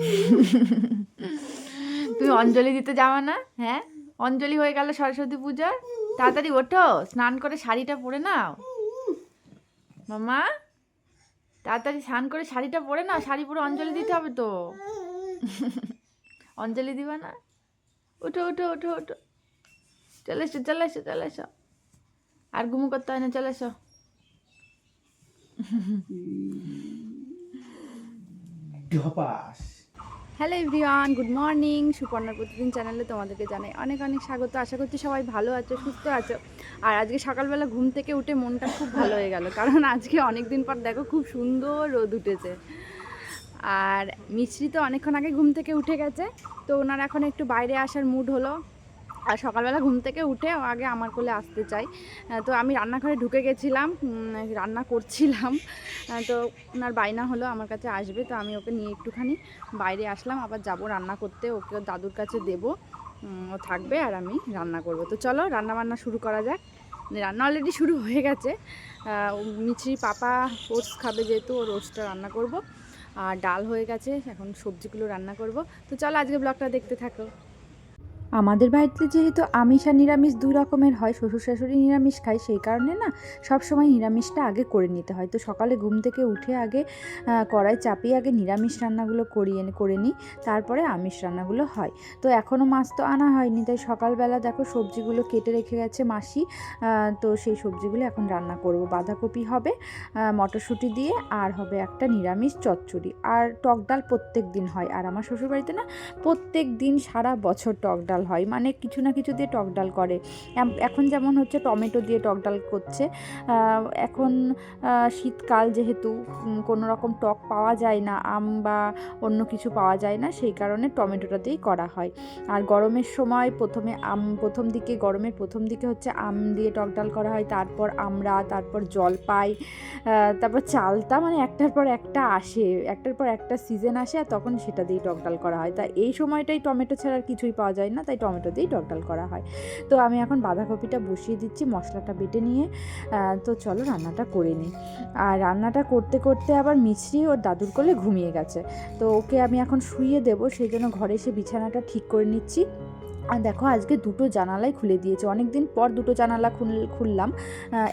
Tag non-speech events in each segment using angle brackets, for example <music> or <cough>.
<laughs> তুমি অঞ্জলি দিতে যাওয়া না হ্যাঁ? অঞ্জলি হয়ে গেল সরস্বতী পূজার। তাড়াতাড়ি ওঠো, স্নান করে শাড়িটা পরে নাও। মামা, তাড়াতাড়ি স্নান করে শাড়িটা পরে নাও, শাড়ি পরে অঞ্জলি দিতে হবে তো। <laughs> অঞ্জলি দিবা না? ওঠো ওঠো ওঠো ওঠো। চলে এসো চলে এসো চলে এসো। আর ঘুমু করতে হয় না, চলে এসো। ঢপাস। হ্যালো এভরিওয়ান গুড মর্নিং সুপর্ণার প্রতিদিন চ্যানেলে তোমাদেরকে জানাই অনেক অনেক স্বাগত। আশা করছি সবাই ভালো আছো, সুস্থ আছো। আর আজকে সকালবেলা ঘুম থেকে উঠে মনটা খুব ভালো হয়ে গেল, কারণ আজকে অনেক দিন পর দেখো খুব সুন্দর রোদ উঠেছে। আর মিশ্রি তো অনেকক্ষণ আগে ঘুম থেকে উঠে গেছে, তো ওনার এখন একটু বাইরে আসার মুড হলো। আর সকালবেলা ঘুম থেকে উঠে আগে আমার কোলে আসতে চাই। তো আমি রান্নাঘরে ঢুকে গেছিলাম রান্না করছিলাম। তো ওনার বায়না হলো আমার কাছে আসবে, তো আমি ওকে নিয়ে একটুখানি বাইরে আসলাম, আবার যাব রান্না করতে, ওকে দাদুর কাছে দেব। ও থাকবে আর আমি রান্না করব। তো চলো রান্না বান্না শুরু করা যাক। রান্না অলরেডি শুরু হয়ে গেছে। মিছরি পাপা ওটস খাবে যেহেতু, ওর ওটসটা রান্না করব। আর ডাল হয়ে গেছে, এখন সবজিগুলো রান্না করব। তো চলো আজকে ব্লগটা দেখতে থাকো। আমাদের বাড়িতে যেহেতু আমিষ আর নিরামিষ দুই রকমের হয় শ্বশুর শাশুড়ি নিরামিষ খায়, সেই কারণে না সব সময় নিরামিষটা আগে করে নিতে হয়। তো সকালে ঘুম থেকে উঠে আগে কড়াই চাপিয়ে আগে নিরামিষ রান্নাগুলো করিয়ে করে নিই, তারপরে আমিষ রান্নাগুলো হয়। তো এখনও মাছ তো আনা হয়নি, তাই সকালবেলা দেখো সবজিগুলো কেটে রেখে গেছে মাসি তো সেই সবজিগুলো এখন রান্না করব। বাঁধাকপি হবে মটরশুঁটি দিয়ে, আর হবে একটা নিরামিষ চচ্চড়ি। আর টক ডাল প্রত্যেক দিন হয়। আর আমার শ্বশুরবাড়িতে না প্রত্যেক দিন সারা বছর টক ডাল হয়। মানে কিছু না কিছু দিয়ে টক ডাল করে। এখন যেমন হচ্ছে টমেটো দিয়ে টক ডাল করছে এখন শীতকাল যেহেতু কোনো রকম টক পাওয়া যায় না, আম বা অন্য কিছু পাওয়া যায় না, সেই কারণে টমেটোটা দিয়েই করা হয়। আর গরমের সময় প্রথমে আম, প্রথম দিকে, গরমের প্রথম দিকে হচ্ছে আম দিয়ে টক ডাল করা হয়, তারপর আমরা, তারপর জলপাই তারপর চালতা মানে একটার পর একটা আসে, একটার পর একটা সিজন আসে, আর তখন সেটা দিয়ে টক ডাল করা হয়। তা এই সময়টাই টমেটো ছাড়া আর কিছুই পাওয়া যায় না তাই টমেটো দিয়েই টকডাল করা হয়। তো আমি এখন বাঁধাকপিটা বসিয়ে দিচ্ছি, মশলাটা বেটে নিয়ে। তো চলো রান্নাটা করে নিই। আর রান্নাটা করতে করতে আবার মিছরি ওর দাদুর কোলে ঘুমিয়ে গেছে। তো ওকে আমি এখন শুইয়ে দেবো, সেই জন্য ঘরে এসে বিছানাটা ঠিক করে নিচ্ছি। দেখো, আজকে দুটো জানালাই খুলে দিয়েছে। অনেক দিন পর দুটো জানালা খুল, খুললাম।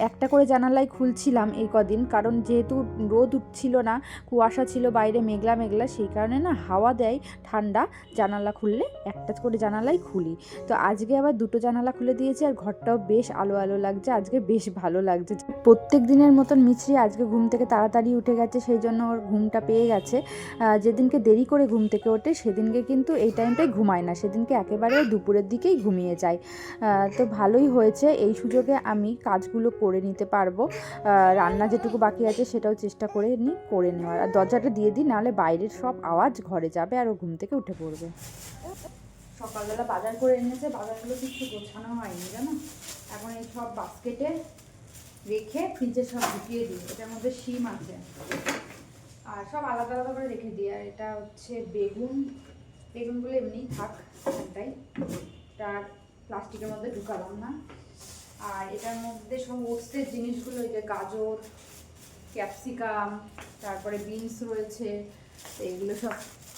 একটা করে জানালাই খুলছিলাম এই কদিন। কারণ যেহেতু রোদ উঠছিল না, কুয়াশা ছিল, বাইরে মেঘলা মেঘলা, সেই কারণে না হাওয়া দেয় ঠান্ডা। জানালা খুললে একটা করে জানালাই খুলি। তো আজকে আবার দুটো জানালা খুলে দিয়েছে আর ঘরটাও বেশ আলো আলো লাগছে। আজকে বেশ ভালো লাগছে। প্রত্যেক দিনের মতন মিছরি আজকে ঘুম থেকে তাড়াতাড়ি উঠে গেছে, সেই জন্য ওর ঘুমটা পেয়ে গেছে। যেদিনকে দেরি করে ঘুম থেকে ওঠে, সেদিনকে কিন্তু এই টাইমটায় ঘুমায় না। সেদিনকে একেবারে দুপুরের দিকেই ঘুমিয়ে যায় তো ভালোই হয়েছে, এই সুযোগে আমি কাজগুলো করে নিতে পারব। রান্না যেটুকু বাকি আছে সেটাও চেষ্টা করে নিই করে নেওয়ার। আর দরজাটা দিয়ে দিই, নাহলে বাইরের সব আওয়াজ ঘরে যাবে আর ও ঘুম থেকে উঠে পড়বে। সকালবেলা বাজার করে এনেছে, বাজারগুলো কিছু গোছানো হয়নি, জানো? এখন এই সব বাস্কেটে রেখে ফ্রিজে সব ঢুকিয়ে দিই, এটার মধ্যে শিম আছে। আর সব আলাদা আলাদা করে রেখে দিই, আর এটা হচ্ছে বেগুন বেগুনগুলো এমনি থাক একটাই তার প্লাস্টিকের মধ্যে ঢুকালাম না। আর এটার মধ্যে সব ওটসের জিনিসগুলো যে গাজর, ক্যাপসিকাম, তারপরে বিনস রয়েছে তো এগুলো সব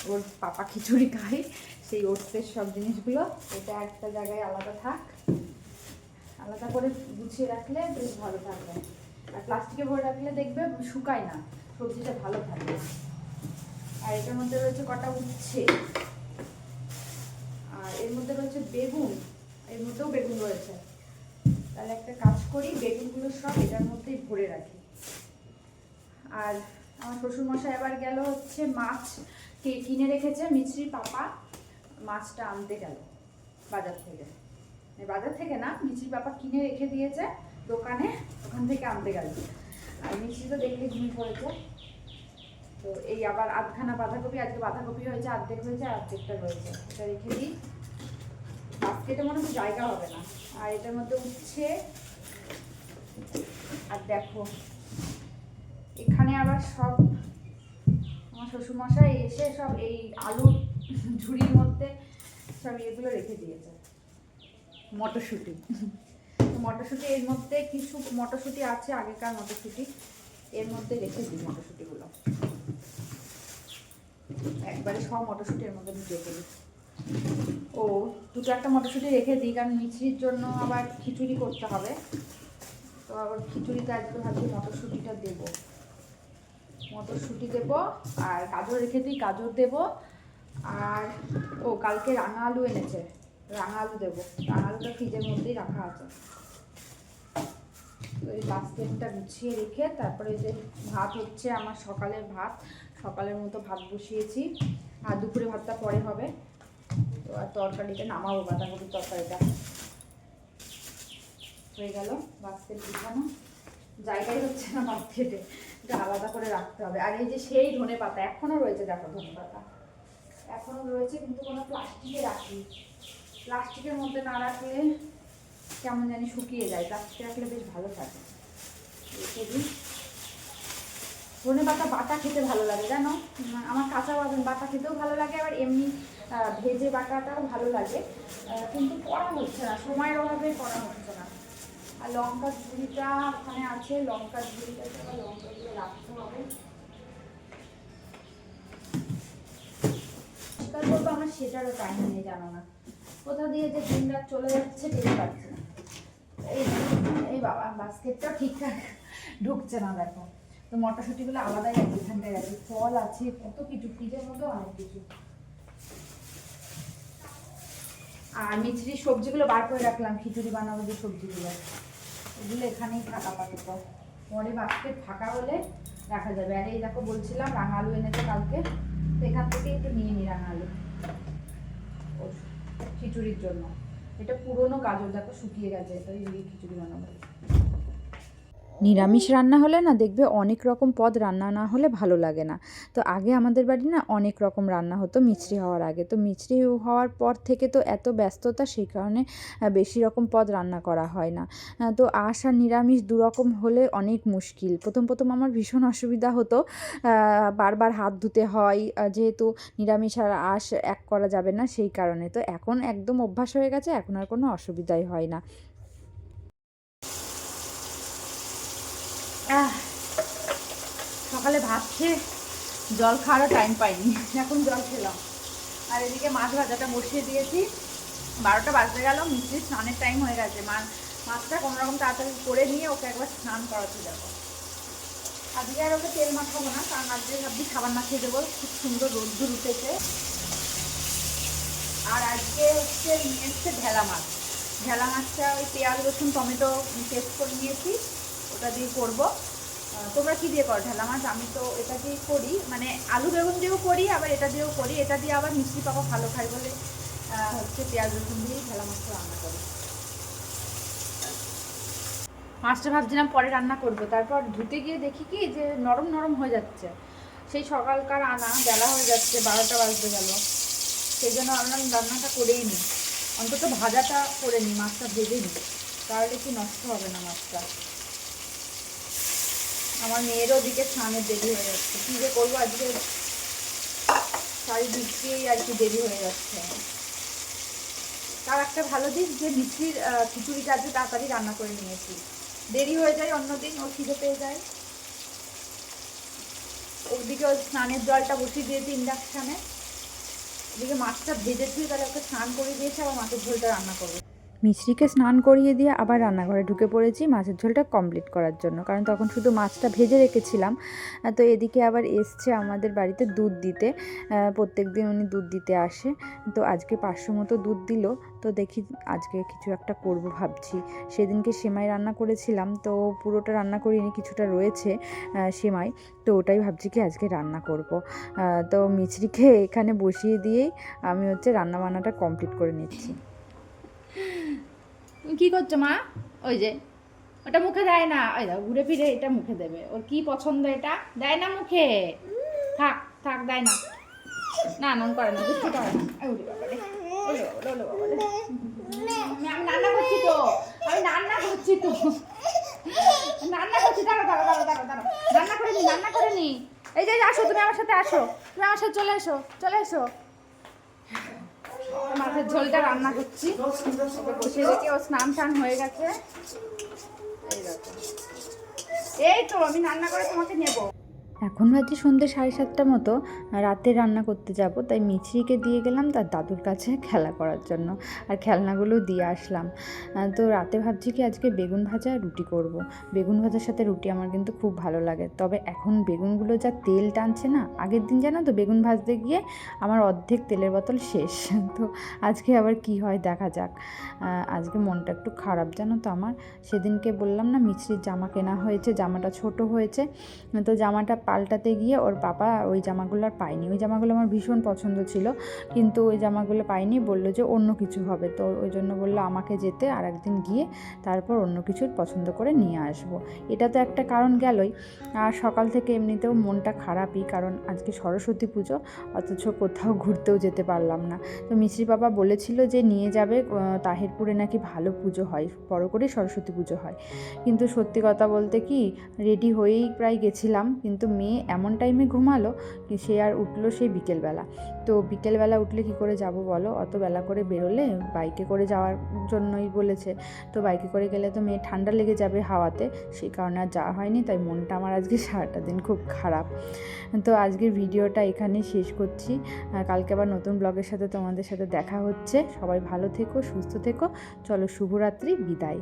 ওর পাপা খিচুড়ি খায়। সেই ওটসের সব জিনিসগুলো, এটা একটা জায়গায় আলাদা থাক। আলাদা করে গুছিয়ে রাখলে বেশ ভালো থাকবে। আর প্লাস্টিকে ভরে রাখলে দেখবে শুকায় না, সবজিটা ভালো থাকে আর এটার মধ্যে রয়েছে কটা উচ্ছে। রয়েছে বেগুন, এর মধ্যেও বেগুন রয়েছে। তাহলে একটা কাজ করি, বেগুনগুলো সব এটার মধ্যেই ভরে রাখি। আর আমার শ্বশুরমশাই এবার গেল হচ্ছে মাছ কে, কিনে রেখেছে, মিছরি পাপা। মাছটা আনতে গেল বাজার থেকে। বাজার থেকে না, মিছরি পাপা কিনে রেখে দিয়েছে দোকানে, ওখান থেকে আনতে গেল। আর মিছরি তো দেখলে ঘুমিয়ে পড়েছে তো এই আবার আধখানা বাঁধাকপি, আজকে বাঁধাকপি হয়েছে অর্ধেক হয়েছে, আর অর্ধেকটা রয়েছে। এটা রেখে দিই। বাস্কেটে মনে হচ্ছে জায়গা হবে না। আর এটার মধ্যে উঠছে, আর দেখো, এখানে আবার সব আমার শ্বশুরমশাই এসে সব এই আলুর ঝুড়ির মধ্যে সব এগুলো রেখে দিয়েছে। মটরশুঁটি। মটরশুঁটি এর মধ্যে কিছু মটরশুঁটি আছে, আগেকার মটরশুঁটি। এর মধ্যে রেখে দিই মটরশুঁটিগুলো। একবারে সব মটরশুঁটির মধ্যে আমি রেখে দিই। ও, দুটো একটা মটরশুঁটি রেখে দিই, কারণ মিছরির জন্য আবার খিচুড়ি করতে হবে। তো আবার খিচুড়িতে আজকে ভাবছি মটরশুঁটিটা দেবো। মটরশুঁটি দেবো, আর গাজর রেখে দিই, গাজর দেবো। আর, ও, কালকে রাঙা আলু এনেছে, রাঙা আলু দেবো। রাঙা আলুটা ফ্রিজের মধ্যেই রাখা আছে। এই বাস্কেটটা গুছিয়ে রেখে, তারপরে যে ভাত হচ্ছে আমার সকালের ভাত। সকালের মতো ভাত বসিয়েছি। আর দুপুরে ভাতটা পরে হবে। তো আর তরকারিটা নামাবো বাঁধাকপির তরকারিটা। হয়ে গেল বাস্কেট গুছানো জায়গাই হচ্ছে না বাস্কেটে এটা আলাদা করে রাখতে হবে। আর এই যে সেই ধনে পাতা এখনও রয়েছে দেখো ধনে পাতা। এখনও রয়েছে, কিন্তু কোনো প্লাস্টিকে রাখি। প্লাস্টিকের মধ্যে না রাখলে কেমন জানি শুকিয়ে যায়। প্লাস্টিকে রাখলে বেশ ভালো থাকে। ধনে পাতা বাটা খেতে ভালো লাগে, জানো? আমার কাঁচা বাদাম বাটা খেতেও ভালো লাগে, আবার এমনি ভেজে বাটাটাও ভালো লাগে। কিন্তু করা হচ্ছে না, সময়ের অভাবে করা হচ্ছে না। আর লঙ্কা ঝুড়িটা ওখানে আছে, লঙ্কা ঝুড়িটাতে লঙ্কা দিয়ে রাখতে হবে। করব আমার সেটারও টাইম নেই, জানো না। কোথা দিয়ে যে দিন রাত চলে যাচ্ছে টের পাচ্ছি না। এই এই বাবা, বাস্কেটটা ঠিকঠাক ঢুকছে না, দেখো। তো মটরশুঁটিগুলো আলাদাই আছে, এখানটায় আছে, ফল আছে, কত কিছু ফ্রিজের মধ্যে অনেক কিছু। আর মিছরির সবজিগুলো বার করে রাখলাম, খিচুড়ি বানাবো যে সবজিগুলো। এগুলো এখানেই থাকা পাবে তো পরে বাস্কেট ফাঁকা হলে রাখা যাবে। আর এই দেখো বলছিলাম রাঙা আলু এনেছে কালকে। তো এখান থেকে একটু নিয়ে নিই রাঙা আলু ও খিচুড়ির জন্য। এটা পুরনো গাজর, দেখো শুকিয়ে গেছে। এটা দিয়ে খিচুড়ি বানাবো। নিরামিষ রান্না হলে না দেখবে অনেক রকম পদ রান্না না হলে ভালো লাগে না। তো আগে আমাদের বাড়ি না অনেক রকম রান্না হতো মিছরি হওয়ার আগে। তো মিছরি হওয়ার পর থেকে তো এত ব্যস্ততা সেই কারণে বেশি রকম পদ রান্না করা হয় না। তো আঁশ আর নিরামিষ দু রকম হলে অনেক মুশকিল। প্রথম প্রথম আমার ভীষণ অসুবিধা হতো। বারবার হাত ধুতে হয়। যেহেতু নিরামিষ আর আঁশ এক করা যাবে না সেই কারণে। তো এখন একদম অভ্যাস হয়ে গেছে, এখন আর কোনো অসুবিধাই হয় না। সকালে ভাত খেয়ে জল খাওয়ারও টাইম পাইনি। এখন জল খেলাম। আর এদিকে মাছ ভাজাটা বসিয়ে দিয়েছি। বারোটা বাজতে গেল মিষ্টির স্নানের টাইম হয়ে গেছে। মা মাছটা কোনো রকম তাড়াতাড়ি করে নিয়ে ওকে একবার স্নান করাতে যাব। আজকে আর ওকে তেল মাখাবো না, কারণ আজকে ভাবছি খাবার মাখিয়ে দেবো। খুব সুন্দর রোদ্দুর উঠেছে। আর আজকে হচ্ছে নিয়ে এসছে ঢেলা মাছ। ঢেলা মাছটা ওই পেঁয়াজ, রসুন, টমেটো, পেস্ট করে নিয়েছি। ওটা দিয়ে করব। তোমরা কি দিয়ে করো ঢেলা মাছ আমি তো এটা দিয়ে করি। মানে আলু বেগুন দিয়েও করি, আবার এটা দিয়েও করি। এটা দিয়ে আবার মিষ্টি পাপা ভালো খায় বলে হচ্ছে পেঁয়াজ রসুন দিয়েই ঢেলা মাছটা রান্না করি। মাছটা ভাবছিলাম পরে রান্না করব। তারপর ধুতে গিয়ে দেখি কি যে নরম নরম হয়ে যাচ্ছে। সেই সকালকার আনা, বেলা হয়ে যাচ্ছে, বারোটা বাজতে গেল। সেই জন্য আমরা রান্নাটা করেই নিই অন্তত ভাজাটা করে নিই মাছটা ভেজে নিই তাহলে কি নষ্ট হবে না মাছটা? আমার মেয়েরও দিকে স্নানের দেরি হয়ে যাচ্ছে। কী যে করব? আজকে চারিদিক দিয়েই আর কি দেরি হয়ে যাচ্ছে। তার একটা ভালো দিক যে মিষ্টির খিচুড়িটা আজকে তাড়াতাড়ি রান্না করে নিয়েছি। দেরি হয়ে যায় অন্যদিন ও খিদে পেয়ে যায়। ওদিকে ওই স্নানের জলটা বসিয়ে দিয়েছি ইন্ডাকশানে এদিকে মাছটা ভেজেছি, তাহলে ওকে স্নান করে দিয়েছে, আবার মাছের ঝোলটা রান্না করব। মিছরিকে স্নান করিয়ে দিয়ে আবার রান্নাঘরে ঢুকে পড়েছি মাছের ঝোলটা কমপ্লিট করার জন্য। কারণ তখন শুধু মাছটা ভেজে রেখেছিলাম। তো এদিকে আবার এসছে আমাদের বাড়িতে দুধ দিতে। প্রত্যেক দিন উনি দুধ দিতে আসে। তো আজকে পাঁচশো মতো দুধ দিল। তো দেখি আজকে কিছু একটা করব ভাবছি। সেদিনকে সেমাই রান্না করেছিলাম। তো পুরোটা রান্না করিনি, কিছুটা রয়েছে সেমাই। তো ওটাই ভাবছি কি আজকে রান্না করব। তো মিছরিকে এখানে বসিয়ে দিয়েই আমি হচ্ছে রান্না বান্নাটা কমপ্লিট করে নিচ্ছি। কি করছ মা? ওই যে, ওটা মুখে দেয় না। ওই দাও, ঘুরে ফিরে এটা মুখে দেবে। ওর কি পছন্দ এটা? দেয় না মুখে। থাক থাক, দেয় না। না নন করে না দুঃখ করে না। আমি রান্না করছি তো, আমি রান্না করছি তো। রান্না করছি দাঁড়ো দাঁড়ো দাঁড়ো দাঁড়ো দাঁড়ো রান্না করে নি, রান্না করে নি। এই যে, আসো, তুমি আমার সাথে আসো। তুমি আমার সাথে চলে এসো চলে এসো। মাছের ঝোলটা রান্না করছি। বসে রেখে ও স্নান টান হয়ে গেছে। এই তো, আমি রান্না করে তোমাকে নেব। এখন বাজে সন্ধ্যে সাড়ে সাতটা মতো রাতে রান্না করতে যাব, তাই মিছরিকে দিয়ে গেলাম তার দাদুর কাছে <laughs> খেলা করার জন্য আর খেলনাগুলো দিয়ে আসলাম। তো রাতে ভাবছি কি আজকে বেগুন ভাজা রুটি করব। বেগুন ভাজার সাথে রুটি আমার কিন্তু খুব ভালো লাগে। তবে এখন বেগুনগুলো যা তেল টানছে না, আগের দিন জানো তো বেগুন ভাজতে গিয়ে আমার অর্ধেক তেলের বোতল শেষ। <laughs> তো আজকে আবার কি হয় দেখা যাক। আজকে মনটা একটু খারাপ জানো তো আমার। সেদিনকে বললাম না মিছরির জামা কেনা হয়েছে, জামাটা ছোট হয়েছে। তো জামাটা পাল্টাতে গিয়ে ওর বাবা ওই জামাগুলো আর পায়নি। ওই জামাগুলো আমার ভীষণ পছন্দ ছিল, কিন্তু ওই জামাগুলো পাইনি বলল যে অন্য কিছু হবে। তো ওই জন্য বলল আমাকে যেতে আর একদিন গিয়ে তারপর অন্য কিছু পছন্দ করে নিয়ে আসব। এটা তো একটা কারণ গেলই। আর সকাল থেকে এমনিতেও মনটা খারাপই, কারণ আজকে সরস্বতী পুজো, অথচ কোথাও ঘুরতেও যেতে পারলাম না। তো মিশ্রি বাবা বলেছিল যে নিয়ে যাবে তাহিরপুরে নাকি ভালো পুজো হয়, বড় করে সরস্বতী পুজো হয়। কিন্তু সত্যি কথা বলতে কি রেডি হয়েই প্রায় গেছিলাম, কিন্তু মেয়ে এমন টাইমে ঘুমালো কি সে আর উঠল সেই বিকেলবেলা। তো বিকেলবেলা উঠলে কি করে যাব বলো? অত বেলা করে বেরোলে বাইকে করে যাওয়ার জন্যই বলেছে। তো বাইকে করে গেলে তো মেয়ে ঠান্ডা লেগে যাবে হাওয়াতে। সেই কারণে আর যাওয়া হয়নি, তাই মনটা আমার আজকে সারাটা দিন খুব খারাপ। তো আজকের ভিডিওটা এখানেই শেষ করছি। কালকে আবার নতুন ব্লগের সাথে তোমাদের সাথে দেখা হচ্ছে। সবাই ভালো থেকো, সুস্থ থেকো। চলো শুভরাত্রি, বিদায়।